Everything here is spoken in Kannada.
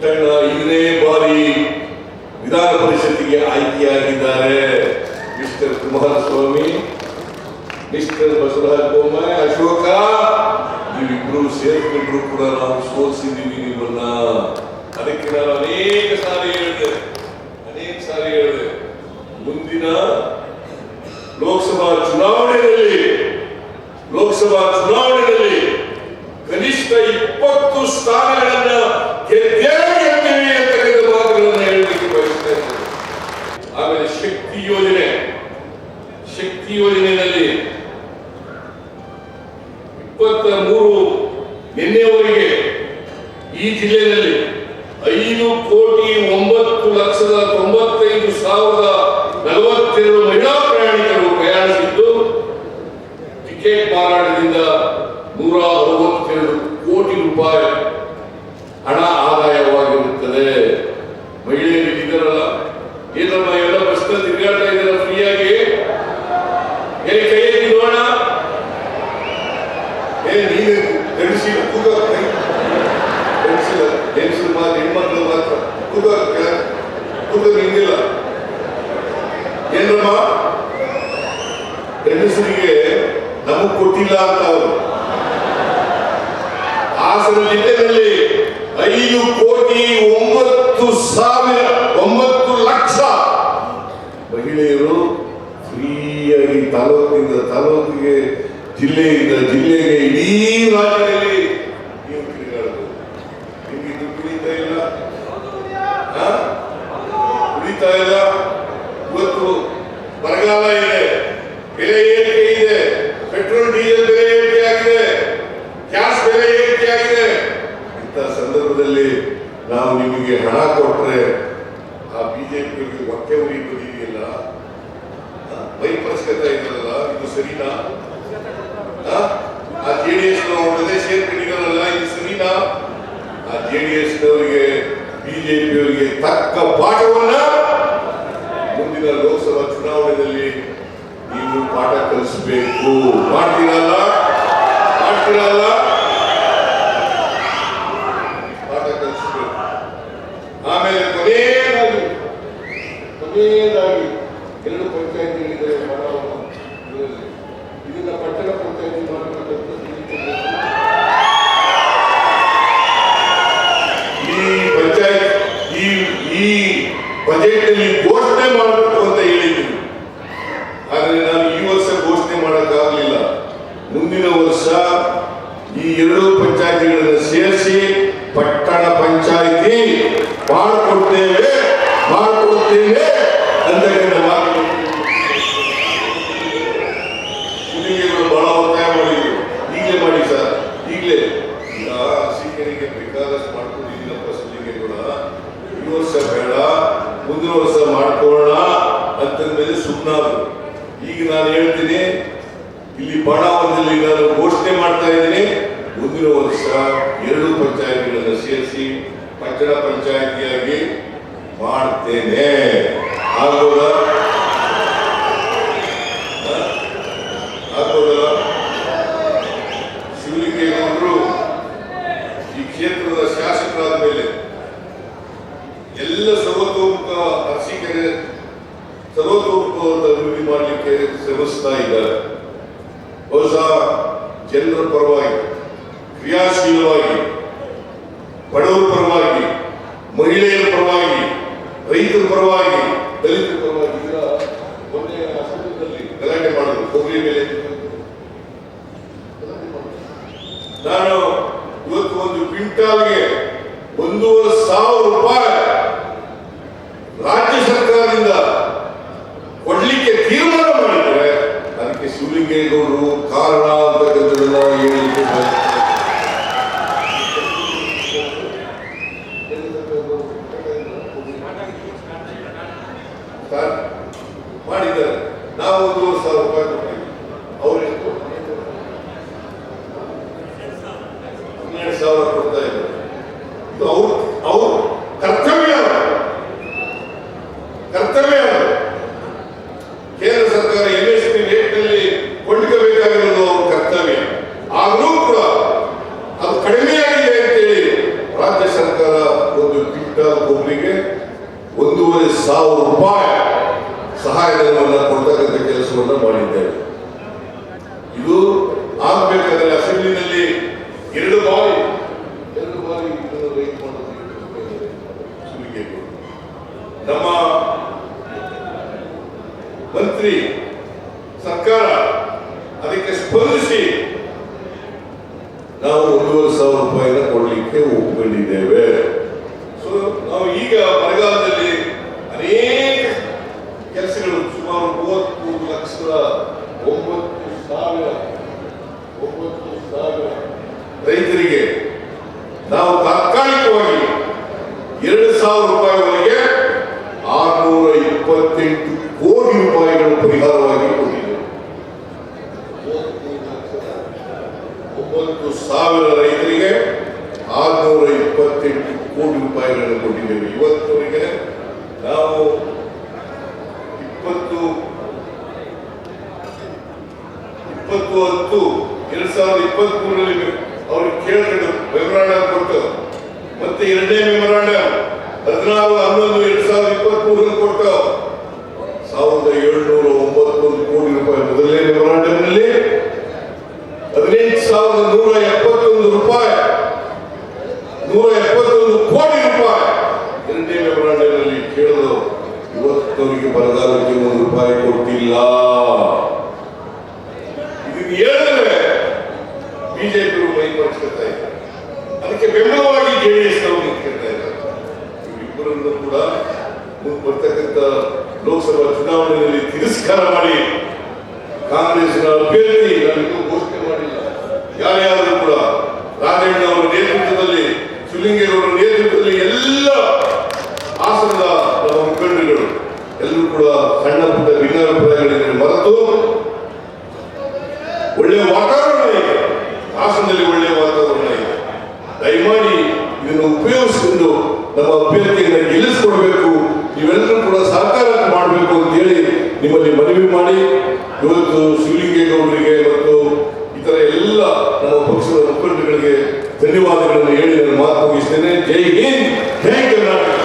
ಪುಟ್ಟಣ್ಣ ಇದೇ ಬಾರಿ ವಿಧಾನ ಪರಿಷತ್ತಿಗೆ ಆಯ್ಕೆಯಾಗಿದ್ದಾರೆ. ಮಿಸ್ಟರ್ ಕುಮಾರಸ್ವಾಮಿ, ಮಿಸ್ಟರ್ ಬಸವರಾಜ ಬೊಮ್ಮಾಯಿ, ಅಶೋಕ, ನೀವಿಬ್ರು ಸೇರ್ಕೊಂಡ್ರು ಕೂಡ ನಾವು ಸೋಲಿಸಿದ್ದೀವಿ ನಿಮ್ಮನ್ನ. ಅದಕ್ಕೆ ನಾನು ಅನೇಕ ಸಾರಿ ಹೇಳಿದೆ, ಅನೇಕ ಸಾರಿ ಹೇಳಿದೆ. ಮುಂದಿನ ಲೋಕಸಭಾ ಚುನಾವಣೆಯಲ್ಲಿ ಲೋಕಸಭಾ ಚುನಾವಣೆಯಲ್ಲಿ ಕನಿಷ್ಠ ಇಪ್ಪತ್ತು ಸ್ಥಾನಗಳನ್ನ ಆಮೇಲೆ ಶಕ್ತಿ ಯೋಜನೆ. ಶಕ್ತಿ ಯೋಜನೆಯಲ್ಲಿ ಇಪ್ಪತ್ತ ಮೂರು ನಿನ್ನೆವರೆಗೆ ಈ ಜಿಲ್ಲೆಯಲ್ಲಿ ಐದು ಕೋಟಿ ಒಂಬತ್ತು ಲಕ್ಷದ ತೊಂಬತ್ತೈದು ಸಾವಿರದ ನಲವತ್ತೆರಡು ಮಹಿಳಾ ಪ್ರಯಾಣಿಕರು ಪ್ರಯಾಣಿಸಿದ್ದು ಟಿಕೆಟ್ ಮಾರಾಟದಿಂದ ನೂರ ಅರವತ್ತೆರಡು ಕೋಟಿ ರೂಪಾಯಿ ಹಣ ಆದಾಯವಾಗಿರುತ್ತದೆ ಮಹಿಳೆಯರು ಇದ್ದಾರಲ್ಲ ಏನಮ್ಮ ಎಲ್ಲ ಬಸ್ ತಿರುಗಾಡ್ತಾ ಇದ್ದಾರ ಫ್ರೀಯಾಗಿ ಏನ್ ಕೈ ಎತ್ತಿ ನೋಡೋಣ ಏ, ನೀನು ಗಂಡಸಿಲ್ಲ ಕೂಗ ಗಂಡಸಿಲ್ಲ ಹೆಂಗಸರು ಮಾತ್ರ ಹೆಣ್ಮಕ್ಳು ಮಾತ್ರ. ಕೂಗ ಕೂಗೋ ನಿಂಗಿಲ್ಲ ಏನಮ್ಮ? ಗಂಡಸರಿಗೆ ನಮಗ್ ಕೊಟ್ಟಿಲ್ಲ ಅಂತ ಅವರು. ಹಾಸನ ಜಿಲ್ಲೆಯಲ್ಲಿ ಐದು ಕೋಟಿ ಒಂಬತ್ತು ಸಾವಿರ, ಒಂಬತ್ತು ಲಕ್ಷ ಮಹಿಳೆಯರು ಫ್ರೀಯಾಗಿ ತಾಲೂಕಿನಿಂದ ತಾಲೂಕಿಗೆ ಜಿಲ್ಲೆಯಿಂದ ಜಿಲ್ಲೆಗೆ ಇಡೀ ರಾಜ್ಯದಲ್ಲಿ ನೀವು ತಿರುಗಾಡಬಹುದು ನಿಮ್ಗೆ ಇದು ಕುಡಿತಾ ಇಲ್ಲ? ಕುಡಿತಾ ಇಲ್ಲ? ಇವತ್ತು ಬರಗಾಲ ಇದೆ. ಬೆಲೆ ಏರಿಕೆ ಇದೆ. ಪೆಟ್ರೋಲ್, ಡೀಸೆಲ್ ಬೆಲೆ ಏರಿಕೆ ಆಗಿದೆ. ಗ್ಯಾಸ್ ಬೆಲೆ ಏರಿಕೆ ಆಗಿದೆ. ಇಂಥ ಸಂದರ್ಭದಲ್ಲಿ ನಾವು ನಿಮಗೆ ಹಣ ಕೊಟ್ಟರೆ ಆ ಬಿಜೆಪಿಯವರಿಗೆ ಹೊಟ್ಟೆ ಉರಿ ಬಂದಿದೆಯಲ್ಲ ವೈಪರಿಸ್ಕೊತಾ ಇದ್ದಾರಲ್ಲ ಇದು ಸರಿನಾ? ಆ? ಜೆ ಡಿ ಎಸ್ ಜೊತೆ ಸೇರ್ಕೊಂಡಿದ್ದಾರಲ್ಲ ಇದು ಸರಿನಾ ಆ ಜೆ ಡಿ ಎಸ್ ನವರಿಗೆ ಬಿಜೆಪಿಯವರಿಗೆ ತಕ್ಕ ಪಾಠವನ್ನ ಮುಂದಿನ ಲೋಕಸಭಾ ಚುನಾವಣೆಯಲ್ಲಿ ನೀವು ಪಾಠ ಕಲಿಸಬೇಕು ಮಾಡ್ತೀರಲ್ಲ ಮಾಡ್ತೀರಲ್ಲ ಪಾಠ ಕಲಿಸಬೇಕು ಆಮೇಲೆ ಕೊನೆಯದಾಗಿ ಕೊನೆಯದಾಗಿ ಎರಡು ಪಂಚಾಯತ್ ಹೇಳಿದರೆ. ಇದನ್ನ ಪಟ್ಟಣ ಪಂಚಾಯತಿ ತಿಳಿಸಿದ್ದೇನೆ. ಈ ಪಂಚಾಯತ್ ಈ ಈ ಘೋಷಣೆ ಮಾಡಬೇಕು ಅಂತ ಹೇಳಿದ್ದೀನಿ ಆದ್ರೆ ನಾನು ಈ ವರ್ಷ ಘೋಷಣೆ ಮಾಡಕ್ಕಾಗಲಿಲ್ಲ ಮುಂದಿನ ವರ್ಷ ಈ ಎರಡು ಪಂಚಾಯತಿಗಳನ್ನು ಸೇರಿಸಿ ಪಟ್ಟಣ ಪಂಚಾಯತಿ ಮಾಡಿಕೊಡ್ತೇವೆ ಮಾಡಿಕೊಡ್ತೇವೆ ಅಂತಕ್ಕಂಥ ಮಾತು ಸುದ್ದಿಗಳು ಬಹಳ ಒತ್ತಾಯ ಮಾಡಿದ್ರು ಈಗಲೇ ಮಾಡಿ ಸರ್ ಈಗಲೇ ಈಗ ಸೀಕರಿಗೆ ಬೇಕಾದಷ್ಟು ಮಾಡ್ಕೊಂಡಿದ್ದೀನಪ್ಪ ಸುದ್ದಿಗೆ ಕೂಡ ಈ ವರ್ಷ ಬೇಡ ಮುಂದಿನ ವರ್ಷ ಮಾಡ್ಕೊಳ್ಳೋಣ ಅಂತಂದ್ಮೇಲೆ ಸುಮ್ಮನಾದ್ರು ಈಗ ನಾನು ಹೇಳ್ತೀನಿ, ಇಲ್ಲಿ ಬಾಣಾವರದಲ್ಲಿ ನಾನು ಘೋಷಣೆ ಮಾಡ್ತಾ ಇದ್ದೀನಿ. ಮುಂದಿನ ವರ್ಷ ಎರಡು ಪಂಚಾಯತ್ಗಳನ್ನು ಸೇರಿಸಿ ಪಟ್ಟಣ ಪಂಚಾಯತಿಯಾಗಿ ಮಾಡ್ತೇನೆ. ಶಿವಲಿಂಗೇಗೌಡರು ಈ ಕ್ಷೇತ್ರದ ಶಾಸಕರಾದ ಮೇಲೆ ಎಲ್ಲ ಅಭಿವೃದ್ಧಿ ಸೇವಿಸ್ತಾ ಇದ್ದಾರೆ. ಬಹುಶಃ ಜನರ ಪರವಾಗಿ, ಕ್ರಿಯಾಶೀಲವಾಗಿ, ಬಡವರ ಪರವಾಗಿ, ಮಹಿಳೆಯರ ಪರವಾಗಿ, ರೈತರ ಪರವಾಗಿ, ದಲಿತರ ಪರವಾಗಿ ಗಲಾಟೆ ಮಾಡಿದ್ರು ಕೊಬ್ಬರಿ ಮೇಲೆ. ನಾನು ಇವತ್ತು ಒಂದು ಕ್ವಿಂಟಾಲ್ಗೆ ಒಂದೂವರೆ ಸಾವಿರ ರೂಪಾಯಿ ಮೂವತ್ತೊಂದು ಸಾವಿರ ರೂಪಾಯಿ ಕೊಟ್ಟಿದ್ವಿ ಅವರಿಷ್ಟು ಹನ್ನೆರಡು ಸಾವಿರ ಕೊಡ್ತಾ ಇದ್ದಾರೆ ಅವ್ರು ಅವ್ರು ಕರ್ತವ್ಯ ಕರ್ತವ್ಯ ಕೇಂದ್ರ ಸರ್ಕಾರ ಎಂ ಎಸ್ ಪಿ ರೇಟ್ನಲ್ಲಿ ಕೊಂಡ್ಕೋಬೇಕಾಗಿರೋದು ಅವ್ರ ಕರ್ತವ್ಯ. ಆದರೂ ಕೂಡ ಅದು ಕಡಿಮೆ ಆಗಿದೆ ಅಂತೇಳಿ ರಾಜ್ಯ ಸರ್ಕಾರ ಒಂದು ಕ್ವಿಂಟಲ್ ಒಬ್ಬರಿಗೆ ಒಂದೂವರೆ ಸಾವಿರ ರೂಪಾಯಿ ಸಹಾಯಧನವನ್ನು ಕೊಡ್ತಕ್ಕಂಥ ಕೆಲಸವನ್ನು ಮಾಡಿದ್ದೇವೆ ಇದು ಆಗಬೇಕಾದ್ರೆ ಅಸೆಂಬ್ಲಿನಲ್ಲಿ ಎರಡು ಬಾರಿ ಎರಡು ಬಾರಿ. ನಮ್ಮ ಮಂತ್ರಿ, ಸರ್ಕಾರ ಅದಕ್ಕೆ ಸ್ಪಂದಿಸಿ ನಾವು ಒಂದೂವರೆ ಸಾವಿರ ರೂಪಾಯಿನ ಕೊಡಲಿಕ್ಕೆ ಒಪ್ಪಿಕೊಂಡಿದ್ದೇವೆ ಸೊ ನಾವು ಈಗ ಬರಗಾಲದಲ್ಲಿ ಅನೇಕ ಕೆಲಸಗಳು ಸುಮಾರು ಮೂವತ್ತು ಲಕ್ಷದ ಒಂಬತ್ತು ಸಾವಿರ ಒಂಬತ್ತು ಸಾವಿರ ರೈತರಿಗೆ ನಾವು ತಾತ್ಕಾಲಿಕವಾಗಿ ಎರಡು ಸಾವಿರ ರೂಪಾಯಿವರೆಗೆ ಆರುನೂರ ಇಪ್ಪತ್ತೆಂಟು ಕೋಟಿ ರೂಪಾಯಿಗಳು ಪರಿಹಾರವಾಗಿ ಒಂಬತ್ತು ಸಾವಿರ ರೈತರಿಗೆ ಆರುನೂರ ಇಪ್ಪತ್ತೆಂಟು ಕೋಟಿ ರೂಪಾಯಿಗಳನ್ನು ಕೊಟ್ಟಿದ್ದೇವೆ. ಇವತ್ತುವರೆಗೆ ನಾವು ಇಪ್ಪತ್ತು ಇಪ್ಪತ್ತು ಹತ್ತು, ಎರಡು ಸಾವಿರದ ಇಪ್ಪತ್ತ್ ಮೂರರಲ್ಲಿ ಅವ್ರಿಗೆ ಕೇಳಿದ್ರು ಮೆಮೊರಾಂಡಮ್ ಕೊಟ್ಟು. ಮತ್ತೆ ಎರಡನೇ ಮೆಮೊರಾಂಡಮ್ ಹದಿನಾರು, ಹನ್ನೊಂದು, ಎರಡ್ ಸಾವಿರದ ಇಪ್ಪತ್ತ್ ಮೂರರಲ್ಲಿ ಕೊಟ್ಟು. ಸಾವಿರದ ಏಳ್ನೂರ ಒಂಬತ್ತೊಂದು ಕೋಟಿ ರೂಪಾಯಿ ಮೊದಲನೇ ಮೆಮೊರಾಂಡಮ್ನಲ್ಲಿ ಹದಿನೆಂಟು ಸಾವಿರದ ನೂರ ಎಪ್ಪತ್ತೊಂದು ರೂಪಾಯಿ, ನೂರ ಎಪ್ಪತ್ತೊಂದು ಕೋಟಿ ರೂಪಾಯಿ. ಎರಡನೇ ಮೆಮೊರಾಂಡಮ್ನಲ್ಲಿ ಕೇಳಿದ್ರು, ಇವತ್ತವರಿಗೆ ಬರಗಾಲಕ್ಕೆ ಒಂದು ರೂಪಾಯಿ ಕೊಟ್ಟಿಲ್ಲ. ಇದನ್ನು ಹೇಳಿದ್ರೆ, ಬಿಜೆಪಿ ಮೈ ಇದ್ದಾರೆ. ಅದಕ್ಕೆ ಬೆಂಬಲವಾಗಿ ಜೆಡಿಎಸ್ ನಾವು ನಿಂತ್ಕೊಳ್ತಾ ಇದ್ದಾರೆ. ಇಬ್ಬರನ್ನು ಕೂಡ ಬರ್ತಕ್ಕಂಥ ಲೋಕಸಭಾ ಚುನಾವಣೆಯಲ್ಲಿ ತಿರಸ್ಕಾರ ಮಾಡಿ ಕಾಂಗ್ರೆಸ್ನ ಅಭ್ಯರ್ಥಿ ನಾವಿನ್ನೂ ಘೋಷಣೆ ಮಾಡಿಲ್ಲ. ಯಾರ್ಯಾರು ಕೂಡ ರಾಜಣ್ಣ ಅವರ ನೇತೃತ್ವದಲ್ಲಿ ಸುಲಿಂಗೇರವರ ನೇತೃತ್ವದಲ್ಲಿ ಎಲ್ಲ ಹಾಸನದ ನಮ್ಮ ಮುಖಂಡರುಗಳು, ಎಲ್ಲರೂ ಕೂಡ ಸಣ್ಣ ಪುಟ್ಟ ಭಿನ್ನಾಭಿಪ್ರಾಯಗಳಿಂದ ನಿಮ್ಮಲ್ಲಿ ಮನವಿ ಮಾಡಿ, ಇವತ್ತು ಶಿವಲಿಂಗೇಗೌಡರಿಗೆ ಮತ್ತು ಇತರ ಎಲ್ಲ ನಮ್ಮ ಪಕ್ಷದ ಮುಖಂಡರುಗಳಿಗೆ ಧನ್ಯವಾದಗಳನ್ನು ಹೇಳಿ ನಾನು ಮಾತು ಮುಗಿಸ್ತೇನೆ. ಜೈ ಹಿಂದ್, ಜೈ ಕರ್ನಾಟಕ!